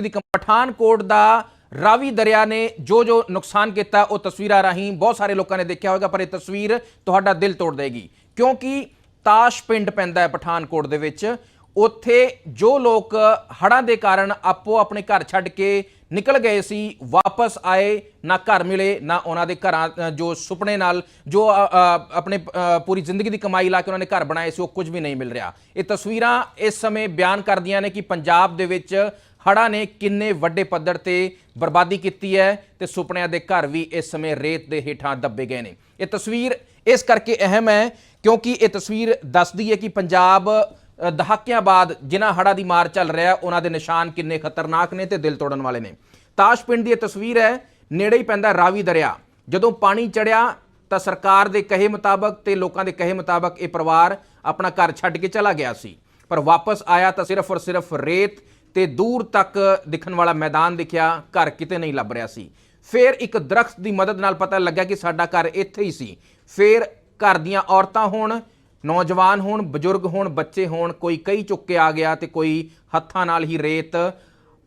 ਦੀ ਪਠਾਨਕੋਟ ਦਾ ਰਾਵੀ ਦਰਿਆ ਨੇ ਜੋ ਜੋ ਨੁਕਸਾਨ ਕੀਤਾ ਉਹ ਤਸਵੀਰਾਂ ਰਾਹੀਂ ਬਹੁਤ ਸਾਰੇ ਲੋਕਾਂ ਨੇ ਦੇਖਿਆ ਹੋਵੇਗਾ ਪਰ ਇਹ ਤਸਵੀਰ ਤੁਹਾਡਾ ਦਿਲ ਤੋੜ ਦੇਗੀ। ਕਿਉਂਕਿ ਤਾਸ਼ ਪਿੰਡ ਪੈਂਦਾ ਹੈ ਪਠਾਨਕੋਟ ਦੇ ਵਿੱਚ। ਉੱਥੇ ਜੋ ਲੋਕ ਹੜ੍ਹਾਂ ਦੇ ਕਾਰਨ ਆਪੋ ਆਪਣੇ ਘਰ ਛੱਡ ਕੇ ਨਿਕਲ ਗਏ ਸੀ ਵਾਪਸ ਆਏ ਨਾ ਘਰ ਮਿਲੇ ਨਾ ਉਹਨਾਂ ਦੇ ਘਰਾਂ ਜੋ ਸੁਪਨੇ ਨਾਲ ਜੋ ਆਪਣੇ ਅ, ਪੂਰੀ ਜ਼ਿੰਦਗੀ ਦੀ ਕਮਾਈ ਲਾ ਕੇ ਉਹਨਾਂ ਨੇ ਘਰ ਬਣਾਏ ਸੀ ਉਹ ਕੁਝ ਵੀ ਨਹੀਂ ਮਿਲ ਰਿਹਾ। ਇਹ ਤਸਵੀਰਾਂ ਇਸ ਸਮੇਂ ਬਿਆਨ ਕਰਦੀਆਂ ਨੇ ਕਿ ਪੰਜਾਬ ਦੇ ਵਿੱਚ ਹੜ੍ਹਾਂ ਨੇ ਕਿੰਨੇ ਵੱਡੇ ਪੱਧਰ ਤੇ ਬਰਬਾਦੀ ਕੀਤੀ ਹੈ ਤੇ ਸੁਪਨਿਆਂ ਦੇ ਘਰ ਵੀ ਇਸ ਸਮੇਂ ਰੇਤ ਦੇ ਹੇਠਾਂ ਦੱਬੇ ਗਏ ਨੇ। ਇਹ ਤਸਵੀਰ ਇਸ ਕਰਕੇ ਅਹਿਮ ਹੈ ਕਿਉਂਕਿ ਇਹ ਤਸਵੀਰ ਦੱਸਦੀ ਹੈ ਕਿ ਪੰਜਾਬ ਦਹਾਕਿਆਂ ਬਾਅਦ ਜਿਨ੍ਹਾਂ ਹੜ੍ਹਾਂ ਦੀ ਮਾਰ ਚੱਲ ਰਿਹਾ, ਉਹਨਾਂ ਦੇ ਨਿਸ਼ਾਨ ਕਿੰਨੇ ਖਤਰਨਾਕ ਨੇ ਤੇ ਦਿਲ ਤੋੜਨ ਵਾਲੇ ਨੇ। ਤਾਸ਼ ਪਿੰਡ ਦੀ ਇਹ ਤਸਵੀਰ ਹੈ, ਨੇੜੇ ਹੀ ਪੈਂਦਾ ਰਾਵੀ ਦਰਿਆ। ਜਦੋਂ ਪਾਣੀ ਚੜਿਆ ਤਾਂ ਸਰਕਾਰ ਦੇ ਕਹੇ ਮੁਤਾਬਕ ਤੇ ਲੋਕਾਂ ਦੇ ਕਹੇ ਮੁਤਾਬਕ ਇਹ ਪਰਿਵਾਰ ਆਪਣਾ ਘਰ ਛੱਡ ਕੇ ਚਲਾ ਗਿਆ ਸੀ। ਪਰ ਵਾਪਸ ਆਇਆ ਤਾਂ ਸਿਰਫ ਔਰ ਸਿਰਫ ਰੇਤ ਤੇ ਦੂਰ ਤੱਕ ਦਿਖਣ ਵਾਲਾ ਮੈਦਾਨ ਦਿਖਿਆ, ਘਰ ਕਿਤੇ ਨਹੀਂ ਲੱਭ ਰਿਹਾ ਸੀ। ਫਿਰ ਇੱਕ ਦਰਖਤ ਦੀ ਮਦਦ ਨਾਲ ਪਤਾ ਲੱਗਾ ਕਿ ਸਾਡਾ ਘਰ ਇੱਥੇ ਹੀ ਸੀ। ਫਿਰ ਘਰ ਦੀਆਂ ਔਰਤਾਂ ਹੋਣ, ਨੌਜਵਾਨ ਹੋਣ, ਬਜ਼ੁਰਗ ਹੋਣ, ਬੱਚੇ ਹੋਣ, ਕੋਈ ਕਈ ਚੁੱਕ ਕੇ ਆ ਗਿਆ ਤੇ ਕੋਈ ਹੱਥਾਂ ਨਾਲ ਹੀ ਰੇਤ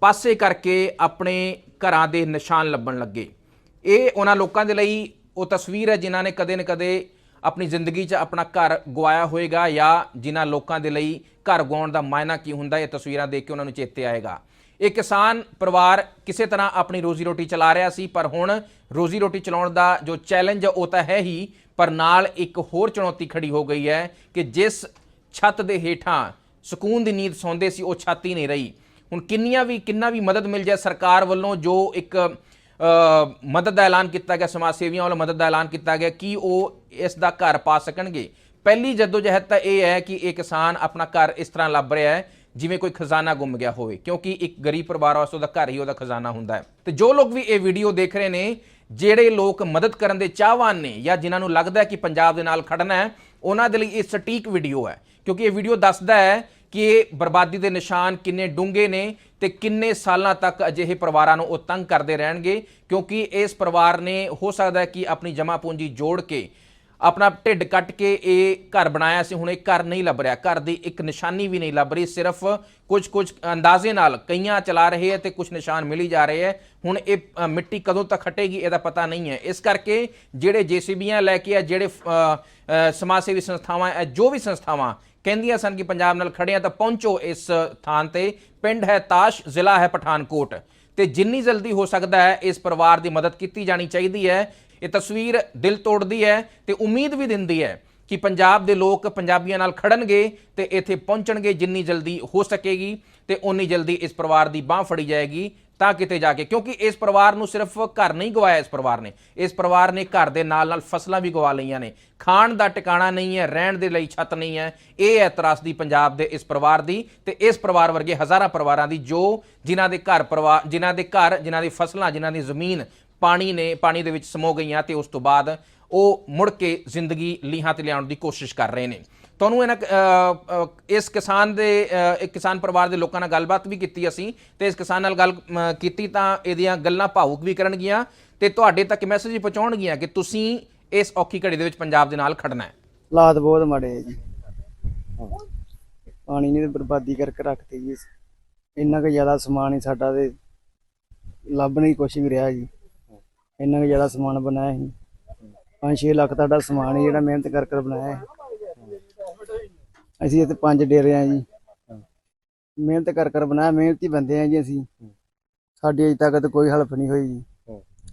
ਪਾਸੇ ਕਰਕੇ ਆਪਣੇ ਘਰਾਂ ਦੇ ਨਿਸ਼ਾਨ ਲੱਭਣ ਲੱਗੇ। ਇਹ ਉਹਨਾਂ ਲੋਕਾਂ ਦੇ ਲਈ ਉਹ ਤਸਵੀਰ ਹੈ ਜਿਨ੍ਹਾਂ ਨੇ ਕਦੇ ਨਾ ਕਦੇ ਆਪਣੀ ਜ਼ਿੰਦਗੀ 'ਚ ਆਪਣਾ ਘਰ ਗਵਾਇਆ ਹੋਵੇਗਾ ਜਾਂ ਜਿਨ੍ਹਾਂ ਲੋਕਾਂ ਦੇ ਲਈ ਘਰ ਗਵਾਉਣ ਦਾ ਮਾਇਨਾ ਕੀ ਹੁੰਦਾ, ਇਹ ਤਸਵੀਰਾਂ ਦੇਖ ਕੇ ਉਹਨਾਂ ਨੂੰ ਚੇਤੇ ਆਏਗਾ। ਇਹ ਕਿਸਾਨ ਪਰਿਵਾਰ ਕਿਸੇ ਤਰ੍ਹਾਂ ਆਪਣੀ ਰੋਜ਼ੀ ਰੋਟੀ ਚਲਾ ਰਿਹਾ ਸੀ, ਪਰ ਹੁਣ ਰੋਜ਼ੀ ਰੋਟੀ ਚਲਾਉਣ ਦਾ ਜੋ ਚੈਲੰਜ ਉਹ ਤਾਂ ਹੈ ਹੀ, ਪਰ ਨਾਲ ਇੱਕ ਹੋਰ ਚੁਣੌਤੀ ਖੜੀ ਹੋ ਗਈ ਹੈ ਕਿ ਜਿਸ ਛੱਤ ਦੇ ਹੇਠਾਂ ਸਕੂਨ ਦੀ ਨੀਂਦ ਸੌਂਦੇ ਸੀ, ਉਹ ਛੱਤ ਹੀ ਨਹੀਂ ਰਹੀ। ਹੁਣ ਕਿੰਨੀਆਂ ਵੀ, ਕਿੰਨਾ ਵੀ ਮਦਦ ਮਿਲ ਜਾਏ ਸਰਕਾਰ ਵੱਲੋਂ, ਜੋ ਇੱਕ ਮਦਦ ਦਾ ਐਲਾਨ ਕੀਤਾ ਗਿਆ, ਸਮਾਜ ਸੇਵੀਆਂ ਵੱਲੋਂ ਮਦਦ ਦਾ ਐਲਾਨ ਕੀਤਾ ਗਿਆ, ਕਿ ਉਹ ਇਸ ਦਾ ਘਰ ਪਾ ਸਕਣਗੇ? ਪਹਿਲੀ ਜਦੋਜਹਿਦ ਤਾਂ ਇਹ ਹੈ ਕਿ ਇਹ ਕਿਸਾਨ ਆਪਣਾ ਘਰ ਇਸ ਤਰ੍ਹਾਂ ਲੱਭ ਰਿਹਾ ਹੈ, ਜਿਵੇਂ ਕੋਈ ਖਜ਼ਾਨਾ ਗੁੰਮ ਗਿਆ ਹੋਵੇ, ਕਿਉਂਕਿ ਇੱਕ ਗਰੀਬ ਪਰਿਵਾਰ ਵਾਸਤੇ ਉਹਦਾ ਘਰ ਹੀ ਉਹਦਾ ਖਜ਼ਾਨਾ ਹੁੰਦਾ ਹੈ। ਤੇ ਜੋ ਲੋਕ ਵੀ ਇਹ ਵੀਡੀਓ ਦੇਖ ਰਹੇ ਨੇ, ਜਿਹੜੇ ਲੋਕ ਮਦਦ ਕਰਨ ਦੇ ਚਾਹਵਾਨ ਨੇ ਜਾਂ ਜਿਨ੍ਹਾਂ ਨੂੰ ਲੱਗਦਾ ਹੈ ਕਿ ਪੰਜਾਬ ਦੇ ਨਾਲ ਖੜਨਾ ਹੈ, ਉਹਨਾਂ ਦੇ ਲਈ ਇਹ ਸਟੀਕ ਵੀਡੀਓ ਹੈ। ਕਿਉਂਕਿ ਇਹ ਵੀਡੀਓ ਦੱਸਦਾ ਹੈ ਕਿ ਇਹ ਬਰਬਾਦੀ ਦੇ ਨਿਸ਼ਾਨ ਕਿੰਨੇ ਡੂੰਘੇ ਨੇ ਤੇ ਕਿੰਨੇ ਸਾਲਾਂ ਤੱਕ ਅਜਿਹੇ ਪਰਿਵਾਰਾਂ ਨੂੰ ਉਹ ਤੰਗ ਕਰਦੇ ਰਹਿਣਗੇ? ਕਿਉਂਕਿ ਇਸ ਪਰਿਵਾਰ ਨੇ, ਹੋ ਸਕਦਾ ਹੈ ਕਿ ਆਪਣੀ ਜਮ੍ਹਾਂ ਪੂੰਜੀ ਜੋੜ ਕੇ, ਆਪਣਾ ਢਿੱਡ ਕੱਟ ਕੇ ਇਹ ਘਰ ਬਣਾਇਆ ਸੀ, ਹੁਣ ਇਹ ਘਰ ਨਹੀਂ ਲੱਭ ਰਿਹਾ। ਘਰ ਦੀ ਇੱਕ ਨਿਸ਼ਾਨੀ ਵੀ ਨਹੀਂ ਲੱਭ ਰਹੀ, ਸਿਰਫ ਕੁਝ ਕੁਝ ਅੰਦਾਜ਼ੇ ਨਾਲ ਕਈਆਂ ਚਲਾ ਰਹੇ ਹੈ ਤੇ ਕੁਝ ਨਿਸ਼ਾਨ ਮਿਲੀ ਜਾ ਰਹੇ ਹੈ। ਹੁਣ ਇਹ ਮਿੱਟੀ ਕਦੋਂ ਤੱਕ ਹਟੇਗੀ, ਇਹਦਾ ਪਤਾ ਨਹੀਂ ਹੈ। ਇਸ ਕਰਕੇ ਜਿਹੜੇ ਜੀਸੀਬੀਆਂ ਲੈ ਕੇ ਆ, ਜਿਹੜੇ ਸਮਾਜ ਸੇਵੀ ਸੰਸਥਾਵਾਂ ਹੈ ਜੋ ਵੀ ਸੰਸਥਾਵਾਂ ਕਹਿੰਦੀਆਂ ਸਨ ਕਿ ਪੰਜਾਬ ਨਾਲ ਖੜੇ ਆ ਤਾਂ ਪਹੁੰਚੋ ਇਸ ਥਾਂ ਤੇ। ਪਿੰਡ ਹੈ ਤਾਸ਼, ਜ਼ਿਲ੍ਹਾ ਹੈ ਪਠਾਨਕੋਟ। ਤੇ ਜਿੰਨੀ ਜਲਦੀ ਹੋ ਸਕਦਾ ਹੈ, ਇਸ ਪਰਿਵਾਰ ਦੀ ਮਦਦ ਕੀਤੀ ਜਾਣੀ ਚਾਹੀਦੀ ਹੈ। ਇਹ ਤਸਵੀਰ ਦਿਲ ਤੋੜਦੀ ਹੈ ਤੇ ਉਮੀਦ ਵੀ ਦਿੰਦੀ ਹੈ ਕਿ ਪੰਜਾਬ ਦੇ ਲੋਕ ਪੰਜਾਬੀਆਂ ਨਾਲ ਖੜਨਗੇ ਤੇ ਇੱਥੇ ਪਹੁੰਚਣਗੇ ਜਿੰਨੀ ਜਲਦੀ ਹੋ ਸਕੇਗੀ ਤੇ ਉਨੀ ਜਲਦੀ ਇਸ ਪਰਿਵਾਰ ਦੀ ਬਾਹ ਫੜੀ ਜਾਏਗੀ। ਤਾਂ ਕਿਤੇ ਜਾ ਕੇ, ਕਿਉਂਕਿ ਇਸ ਪਰਿਵਾਰ ਨੂੰ ਸਿਰਫ ਘਰ ਨਹੀਂ ਗਵਾਇਆ ਇਸ ਪਰਿਵਾਰ ਨੇ। ਇਸ ਪਰਿਵਾਰ ਨੇ ਘਰ ਦੇ ਨਾਲ ਨਾਲ ਫਸਲਾਂ ਵੀ ਗਵਾ ਲਈਆਂ ਨੇ। ਖਾਣ ਦਾ ਟਿਕਾਣਾ ਨਹੀਂ ਹੈ, ਰਹਿਣ ਦੇ ਲਈ ਛੱਤ ਨਹੀਂ ਹੈ। ਇਹ ਹੈ ਤਰਾਸਦੀ ਪੰਜਾਬ ਦੇ ਇਸ ਪਰਿਵਾਰ ਦੀ ਤੇ ਇਸ ਪਰਿਵਾਰ ਵਰਗੇ ਹਜ਼ਾਰਾਂ ਪਰਿਵਾਰਾਂ ਦੀ ਜੋ ਜਿਨ੍ਹਾਂ ਦੇ ਘਰ ਪਰਿਵਾਰ ਜਿਨ੍ਹਾਂ ਦੇ ਘਰ, ਜਿਨ੍ਹਾਂ ਦੀ ਫਸਲਾਂ, ਜਿਨ੍ਹਾਂ ਦੀ ਜ਼ਮੀਨ ਪਾਣੀ ਨੇ, ਪਾਣੀ ਦੇ ਵਿੱਚ ਸਮੋ ਗਈਆਂ ਤੇ ਉਸ ਤੋਂ ਬਾਅਦ ਉਹ ਮੁੜ ਕੇ ਜ਼ਿੰਦਗੀ ਲੀਹਾਂ ਤੇ ਲਿਆਉਣ ਦੀ ਕੋਸ਼ਿਸ਼ ਕਰ ਰਹੇ ਨੇ। ਤੁਹਾਨੂੰ ਇਹਨਾਂ ਇਸ ਕਿਸਾਨ ਦੇ ਇੱਕ ਕਿਸਾਨ ਪਰਿਵਾਰ ਦੇ ਲੋਕਾਂ ਨਾਲ ਗੱਲਬਾਤ ਵੀ ਕੀਤੀ ਅਸੀਂ ਤੇ ਇਸ ਕਿਸਾਨ ਨਾਲ ਗੱਲ ਕੀਤੀ ਤਾਂ ਇਹਦੀਆਂ ਗੱਲਾਂ ਭਾਵੁਕ ਵੀ ਕਰਨਗੀਆਂ ਤੇ ਤੁਹਾਡੇ ਤੱਕ ਮੈਸੇਜ ਵੀ ਪਹੁੰਚਾਉਣਗੀਆਂ ਕਿ ਤੁਸੀਂ ਇਸ ਔਖੀ ਘੜੀ ਦੇ ਵਿੱਚ ਪੰਜਾਬ ਦੇ ਨਾਲ ਖੜਨਾ ਹੈ। ਹਾਲਾਤ ਬਹੁਤ ਮਾੜੇ ਆ ਜੀ। ਪਾਣੀ ਨੇ ਬਰਬਾਦੀ ਕਰਕੇ ਰੱਖਤੀ ਜੀ ਇੰਨਾ ਕੁ ਜ਼ਿਆਦਾ ਸਮਾਨ ਹੀ ਸਾਡਾ ਤੇ ਲੱਭ ਨਹੀਂ ਕੁਛ ਵੀ ਰਿਹਾ ਜੀ। ਇੰਨਾ ਕੁ ਜ਼ਿਆਦਾ ਸਮਾਨ ਬਣਾਇਆ ਸੀ। 5-6 ਲੱਖ ਦਾ ਸਮਾਨ ਹੀ ਜਿਹੜਾ ਮਿਹਨਤ ਕਰ ਬਣਾਇਆ ਹੈ ਅਸੀਂ ਇੱਥੇ ਪੰਜ ਡੇਰੇ ਆ ਜੀ। ਮਿਹਨਤ ਕਰ ਕਰ ਬਣਾਇਆ ਮਿਹਨਤੀ ਬੰਦੇ ਆ ਜੀ ਅਸੀਂ। ਸਾਡੀ ਅਜੇ ਤੱਕ ਤਾਂ ਕੋਈ ਹੈਲਪ ਨਹੀਂ ਹੋਈ ਜੀ।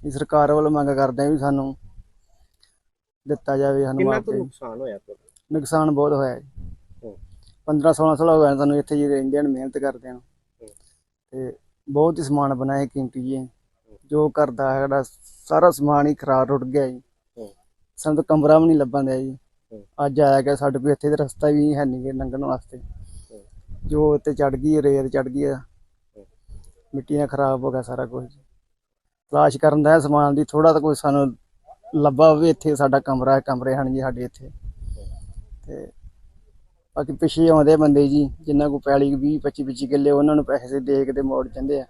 ਇਹ ਸਰਕਾਰ ਵੱਲੋਂ ਮੰਗ ਕਰਦੇ ਆ ਵੀ ਸਾਨੂੰ ਦਿੱਤਾ ਜਾਵੇ ਸਾਨੂੰ ਕਿੰਨਾ ਕੁ। ਨੁਕਸਾਨ ਹੋਇਆ ਤੁਹਾਡਾ? ਨੁਕਸਾਨ ਬਹੁਤ ਹੋਇਆ ਜੀ। ਹੂੰ। 15 16 ਸਾਲ ਹੋ ਗਏ ਸਾਨੂੰ ਇੱਥੇ ਜੀ ਰਹਿੰਦੇ ਨੇ ਮਿਹਨਤ ਕਰਦੇ ਨੂੰ। ਤੇ ਬਹੁਤ ਹੀ ਸਮਾਨ ਬਣਾਇਆ ਕੀਮਤੀ ਜੀ। ਜੋ ਕਰਦਾ ਹੈ ਸਾਡਾ ਸਾਰਾ ਸਮਾਨ ਹੀ ਖਰਾਬ ਰੁੜ ਗਿਆ ਜੀ। ਹੂੰ। ਸਾਨੂੰ ਤਾਂ ਕਮਰਾ ਵੀ ਨਹੀਂ ਲੱਭਣ ਦਿਆ ਜੀ। ਹੂੰ। ਅੱਜ ਆਇਆ ਗਿਆ ਸਾਡੇ ਕੋਲ, ਇੱਥੇ ਦਾ ਰਸਤਾ ਵੀ ਹੈ ਨਹੀਂ ਗੇ ਲੰਘਣ ਵਾਸਤੇ। ਜੋ ਉੱਤੇ ਚੜ ਗਈ ਰੇਤ ਚੜ ਗਈ ਆ ਮਿੱਟੀ ਨਾਲ ਖਰਾਬ ਹੋ ਗਿਆ ਸਾਰਾ ਕੁਝ ਤਲਾਸ਼ ਕਰਨ ਦਾ ਸਮਾਨ ਦੀ ਥੋੜਾ ਤਾਂ ਕੋਈ ਸਾਨੂੰ ਲੱਭਾ ਵੀ ਇੱਥੇ ਸਾਡਾ ਕਮਰਾ ਕਮਰੇ ਹਨ ਜੀ ਸਾਡੇ ਇੱਥੇ। ਤੇ ਬਾਕੀ ਪਿੱਛੇ ਆਉਂਦੇ ਬੰਦੇ ਜੀ, ਜਿੰਨਾ ਕੋ ਪੈਲੀ 20 25 25 ਕਿੱਲੇ, ਉਹਨਾਂ ਨੂੰ ਪੈਸੇ ਦੇ ਕੇ ਤੇ ਮੋੜ ਜਾਂਦੇ ਆ।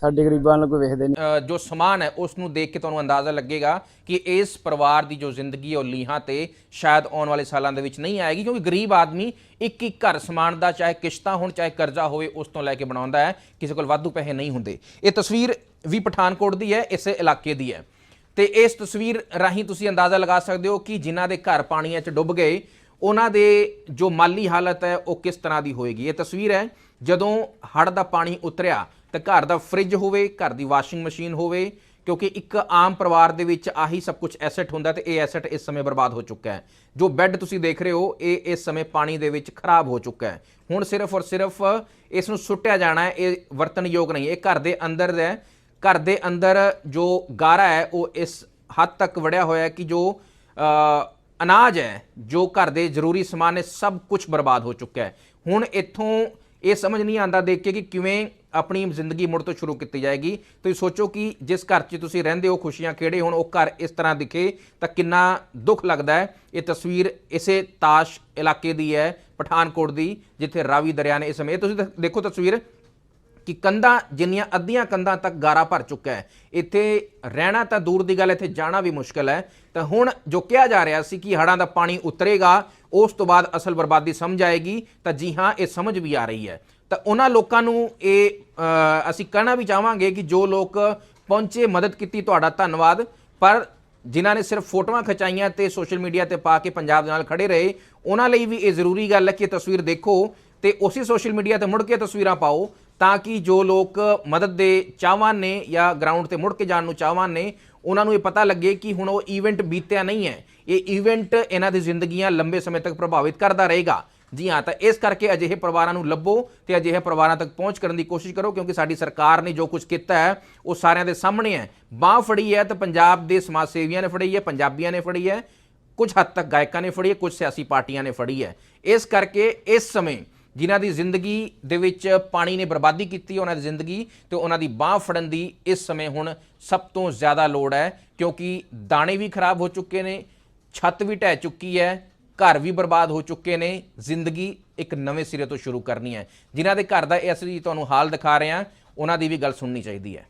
ਸਾਡੇ ਗਰੀਬਾਂ ਨੂੰ ਕੋਈ ਵੇਖਦੇ ਨਹੀਂ। ਜੋ ਸਮਾਨ ਹੈ ਉਸ ਨੂੰ ਦੇਖ ਕੇ ਤੁਹਾਨੂੰ ਅੰਦਾਜ਼ਾ ਲੱਗੇਗਾ ਕਿ ਇਸ ਪਰਿਵਾਰ ਦੀ ਜੋ ਜ਼ਿੰਦਗੀ ਹੈ, ਉਹ ਲੀਹਾਂ ਤੇ ਸ਼ਾਇਦ ਆਉਣ ਵਾਲੇ ਸਾਲਾਂ ਦੇ ਵਿੱਚ ਨਹੀਂ ਆਏਗੀ, ਕਿਉਂਕਿ ਗਰੀਬ ਆਦਮੀ ਇੱਕ ਇੱਕ ਘਰ ਸਮਾਨ ਦਾ ਚਾਹੇ ਕਿਸ਼ਤਾਂ ਹੋਣ, ਚਾਹੇ ਕਰਜ਼ਾ ਹੋਵੇ, ਉਸ ਤੋਂ ਲੈ ਕੇ ਬਣਾਉਂਦਾ ਹੈ, ਕਿਸੇ ਕੋਲ ਵਾਧੂ ਪੈਸੇ ਨਹੀਂ ਹੁੰਦੇ। ਇਹ ਤਸਵੀਰ ਵੀ ਪਠਾਨਕੋਟ ਦੀ ਹੈ, ਇਸੇ ਇਲਾਕੇ ਦੀ ਹੈ। ਤੇ ਇਸ ਤਸਵੀਰ ਰਾਹੀਂ ਤੁਸੀਂ ਅੰਦਾਜ਼ਾ ਲਗਾ ਸਕਦੇ ਹੋ ਕਿ ਜਿਨ੍ਹਾਂ ਦੇ ਘਰ ਪਾਣੀਆਂ 'ਚ ਡੁੱਬ ਗਏ, ਉਹਨਾਂ ਦੇ ਜੋ ਮਾਲੀ ਹਾਲਤ ਹੈ, ਉਹ ਕਿਸ ਤਰ੍ਹਾਂ ਦੀ ਹੋਏਗੀ। ਇਹ ਤਸਵੀਰ ਹੈ, ਜਦੋਂ ਹੜ੍ਹ ਦਾ ਪਾਣੀ ਉਤਰਿਆ ਤਾਂ ਘਰ ਦਾ ਫ੍ਰਿਜ ਹੋਵੇ, ਘਰ ਦੀ ਵਾਸ਼ਿੰਗ ਮਸ਼ੀਨ ਹੋਵੇ, ਕਿਉਂਕਿ ਇੱਕ ਆਮ ਪਰਿਵਾਰ ਦੇ ਵਿੱਚ ਆਹੀ ਸਭ ਕੁਝ ਐਸੈਟ ਹੁੰਦਾ ਤੇ ਇਹ ਐਸੈਟ ਇਸ ਸਮੇਂ ਬਰਬਾਦ ਹੋ ਚੁੱਕਾ ਹੈ। ਜੋ ਬੈੱਡ ਤੁਸੀਂ ਦੇਖ ਰਹੇ ਹੋ, ਇਹ ਇਸ ਸਮੇਂ ਪਾਣੀ ਦੇ ਵਿੱਚ ਖਰਾਬ ਹੋ ਚੁੱਕਾ ਹੈ। ਹੁਣ ਸਿਰਫ ਔਰ ਸਿਰਫ ਇਸ ਨੂੰ ਸੁੱਟਿਆ ਜਾਣਾ ਹੈ, ਇਹ ਵਰਤਨਯੋਗ ਨਹੀਂ, ਇਹ ਘਰ ਦੇ ਅੰਦਰ ਹੈ। ਘਰ ਦੇ ਅੰਦਰ ਜੋ ਗਾਰਾ ਹੈ, ਉਹ ਇਸ ਹੱਦ ਤੱਕ ਵੜਿਆ ਹੋਇਆ ਹੈ ਕਿ ਜੋ ਅਨਾਜ ਹੈ, ਜੋ ਘਰ ਦੇ ਜ਼ਰੂਰੀ ਸਮਾਨ ਨੇ ਸਭ ਕੁਝ ਬਰਬਾਦ ਹੋ ਚੁੱਕਾ ਹੈ। ਹੁਣ ਇੱਥੋਂ ਇਹ ਸਮਝ ਨਹੀਂ ਆਂਦਾ ਦੇਖ ਕੇ ਕਿ ਕਿਵੇਂ ਆਪਣੀ ਜ਼ਿੰਦਗੀ ਮੁੜ ਤੋਂ ਸ਼ੁਰੂ ਕੀਤੀ ਜਾਏਗੀ। ਤੁਸੀਂ ਸੋਚੋ ਕਿ ਜਿਸ ਘਰ 'ਚ ਤੁਸੀਂ ਰਹਿੰਦੇ ਹੋ, ਖੁਸ਼ੀਆਂ ਖੇੜੇ ਹੋਣ, ਉਹ ਘਰ ਇਸ ਤਰ੍ਹਾਂ ਦਿਖੇ ਤਾਂ ਕਿੰਨਾ ਦੁੱਖ ਲੱਗਦਾ ਹੈ। ਇਹ ਤਸਵੀਰ ਇਸੇ ਤਾਸ਼ ਇਲਾਕੇ ਦੀ ਹੈ, ਪਠਾਨਕੋਟ ਦੀ, ਜਿੱਥੇ ਰਾਵੀ ਦਰਿਆ ਨੇ ਇਸ ਸਮੇਂ। ਤੁਸੀਂ ਦੇਖੋ ਤਸਵੀਰ ਕਿ ਕੰਧਾਂ, ਜਿੰਨੀਆਂ ਅੱਧੀਆਂ ਕੰਧਾਂ ਤੱਕ ਗਾਰਾ ਭਰ ਚੁੱਕਾ ਹੈ। ਇੱਥੇ ਰਹਿਣਾ ਤਾਂ ਦੂਰ ਦੀ ਗੱਲ ਇੱਥੇ ਜਾਣਾ ਵੀ ਮੁਸ਼ਕਲ ਹੈ। ਤਾਂ ਹੁਣ ਜੋ ਕਿਹਾ ਜਾ ਰਿਹਾ ਸੀ ਕਿ ਹੜ੍ਹਾਂ ਦਾ ਪਾਣੀ ਉਤਰੇਗਾ, ਉਸ ਤੋਂ ਬਾਅਦ ਅਸਲ ਬਰਬਾਦੀ ਸਮਝ ਆਏਗੀ। ਤਾਂ ਜੀ ਹਾਂ, ਇਹ ਸਮਝ ਵੀ ਆ ਰਹੀ ਹੈ। ਤਾਂ ਉਹਨਾਂ ਲੋਕਾਂ ਨੂੰ ਇਹ ਅਸੀਂ ਕਹਿਣਾ ਵੀ ਚਾਹਾਂਗੇ ਕਿ ਜੋ ਲੋਕ ਪਹੁੰਚੇ, ਮਦਦ ਕੀਤੀ, ਤੁਹਾਡਾ ਧੰਨਵਾਦ। ਪਰ ਜਿਨ੍ਹਾਂ ਨੇ ਸਿਰਫ ਫੋਟੋਆਂ ਖਿਚਾਈਆਂ ਤੇ ਸੋਸ਼ਲ ਮੀਡੀਆ ਤੇ ਪਾ ਕੇ ਪੰਜਾਬ ਦੇ ਨਾਲ ਖੜੇ ਰਹੇ, ਉਹਨਾਂ ਲਈ ਵੀ ਇਹ ਜ਼ਰੂਰੀ ਗੱਲ ਹੈ ਕਿ ਇਹ ਤਸਵੀਰ ਦੇਖੋ ਤੇ ਉਸੇ ਸੋਸ਼ਲ ਮੀਡੀਆ ਤੇ ਮੁੜ ਕੇ ਤਸਵੀਰਾਂ ਪਾਓ ਤਾਂ ਕਿ ਜੋ ਲੋਕ ਮਦਦ ਦੇ ਚਾਹਵਾਨ ਨੇ ਜਾਂ ਗਰਾਊਂਡ ਤੇ ਮੁੜ ਕੇ ਜਾਣ ਨੂੰ ਚਾਹਵਾਨ ਨੇ, ਉਹਨਾਂ ਨੂੰ ਇਹ ਪਤਾ ਲੱਗੇ ਕਿ ਹੁਣ ਉਹ ਇਵੈਂਟ ਬੀਤਿਆ ਨਹੀਂ ਹੈ। ਇਹ ਇਵੈਂਟ ਇਹਨਾਂ ਦੀ ਜ਼ਿੰਦਗੀਆਂ ਲੰਬੇ ਸਮੇਂ ਤੱਕ ਪ੍ਰਭਾਵਿਤ ਕਰਦਾ ਰਹੇਗਾ। ਜੀ ਹਾਂ, ਤਾਂ ਇਸ ਕਰਕੇ ਅਜਿਹੇ ਪਰਿਵਾਰਾਂ ਨੂੰ ਲੱਭੋ ਤੇ ਅਜਿਹੇ ਪਰਿਵਾਰਾਂ ਤੱਕ ਪਹੁੰਚ ਕਰਨ ਦੀ ਕੋਸ਼ਿਸ਼ ਕਰੋ, ਕਿਉਂਕਿ ਸਾਡੀ ਸਰਕਾਰ ਨੇ ਜੋ ਕੁਝ ਕੀਤਾ ਹੈ, ਉਹ ਸਾਰਿਆਂ ਦੇ ਸਾਹਮਣੇ ਹੈ। ਬਾਹ ਫੜੀ ਹੈ ਤਾਂ ਪੰਜਾਬ ਦੇ ਸਮਾਜ ਸੇਵੀਆਂ ਨੇ ਫੜੀ ਹੈ, ਪੰਜਾਬੀਆਂ ਨੇ ਫੜੀ ਹੈ, ਕੁਝ ਹੱਦ ਤੱਕ ਗਾਇਕਾਂ ਨੇ ਫੜੀ ਹੈ, ਕੁਝ ਸਿਆਸੀ ਪਾਰਟੀਆਂ ਨੇ ਫੜੀ ਹੈ। ਇਸ ਕਰਕੇ ਇਸ ਸਮੇਂ ਜਿਨ੍ਹਾਂ ਦੀ ਜ਼ਿੰਦਗੀ ਦੇ ਵਿੱਚ ਪਾਣੀ ਨੇ ਬਰਬਾਦੀ ਕੀਤੀ ਉਹਨਾਂ ਦੀ ਜ਼ਿੰਦਗੀ ਤੇ ਉਹਨਾਂ ਦੀ ਬਾਹ ਫੜਨ ਦੀ ਇਸ ਸਮੇਂ ਹੁਣ ਸਭ ਤੋਂ ਜ਼ਿਆਦਾ ਲੋੜ ਹੈ, ਕਿਉਂਕਿ ਦਾਣੇ ਵੀ ਖਰਾਬ ਹੋ ਚੁੱਕੇ ਨੇ, ਛੱਤ ਵੀ ਢਹਿ ਚੁੱਕੀ ਹੈ। ਘਰ ਵੀ ਬਰਬਾਦ ਹੋ ਚੁੱਕੇ ਨੇ, ਜ਼ਿੰਦਗੀ ਇੱਕ ਨਵੇਂ ਸਿਰੇ ਤੋਂ ਸ਼ੁਰੂ ਕਰਨੀ ਹੈ। ਜਿਨ੍ਹਾਂ ਦੇ ਘਰ ਦਾ ਇਹ ਅਸੀਂ ਤੁਹਾਨੂੰ ਹਾਲ ਦਿਖਾ ਰਹੇ ਹਾਂ, ਉਹਨਾਂ ਦੀ ਵੀ ਗੱਲ ਸੁਣਨੀ ਚਾਹੀਦੀ ਹੈ।